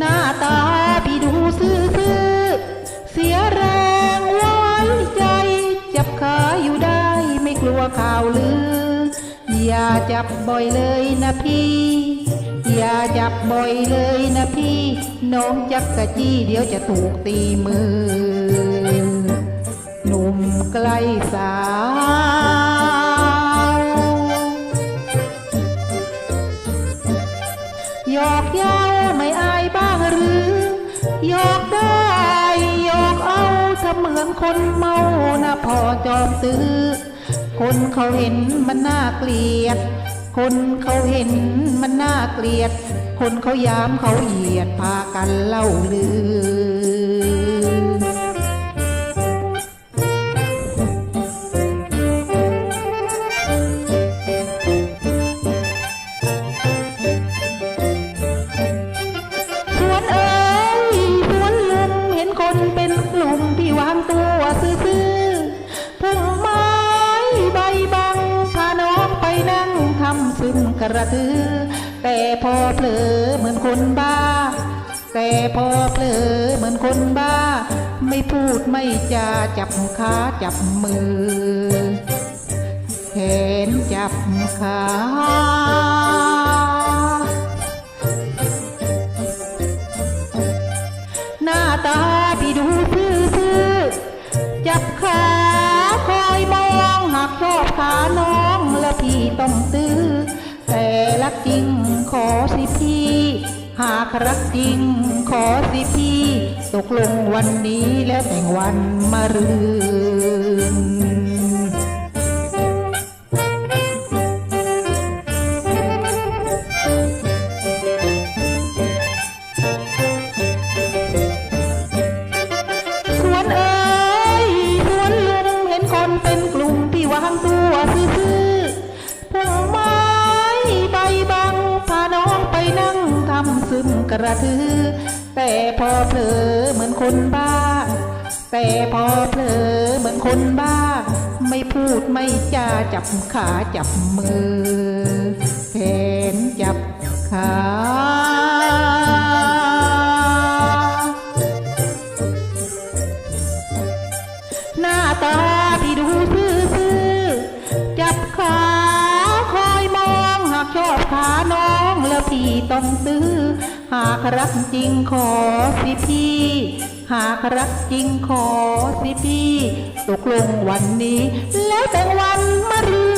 หน้าตาพี่ดูซื่อเสียแรงไว้ใจ จับขาอยู่ได้ไม่กลัวข่าวลือ อย่าจับบ่อยเลยนะพี่ อย่าจับบ่อยเลยนะพี่ น้องจักกะจี้เดี๋ยวจะถูกตีมือ หนุ่มใกล้สาวหยอกเย้า ยกได้โยกเอาเสมือนคนเมานะพอจอมตื้อคนเขาเห็นมันน่าเกลียด คนเขาเห็นมันน่าเกลียด คนเขายามเขาเหยียดพากันเล่าลือ ทำซึมกระตือ แต่พอเผลอเหมือนคนบ้า แต่พอเผลอเหมือนคนบ้า ไม่พูดไม่จาจับขาจับมือเห็นจับขาหน้าตา ต้องตื้อ แต่รักจริงขอสิพี่ หากรักจริงขอสิพี่ ตกลงวันนี้แล้วแต่งวันมารืน ระทือ แต่พอเผลอเหมือนคนบ้า แต่พอเผลอเหมือนคนบ้า ไม่พูดไม่จาจับขาจับมือแขนจับขาหน้าตา อบขาน้องแล้วพี่ต้องซื้อ หากรักจริงขอสิพี่ หากรักจริงขอสิพี่ ตกลงวันนี้ แล้วแต่งวันมารี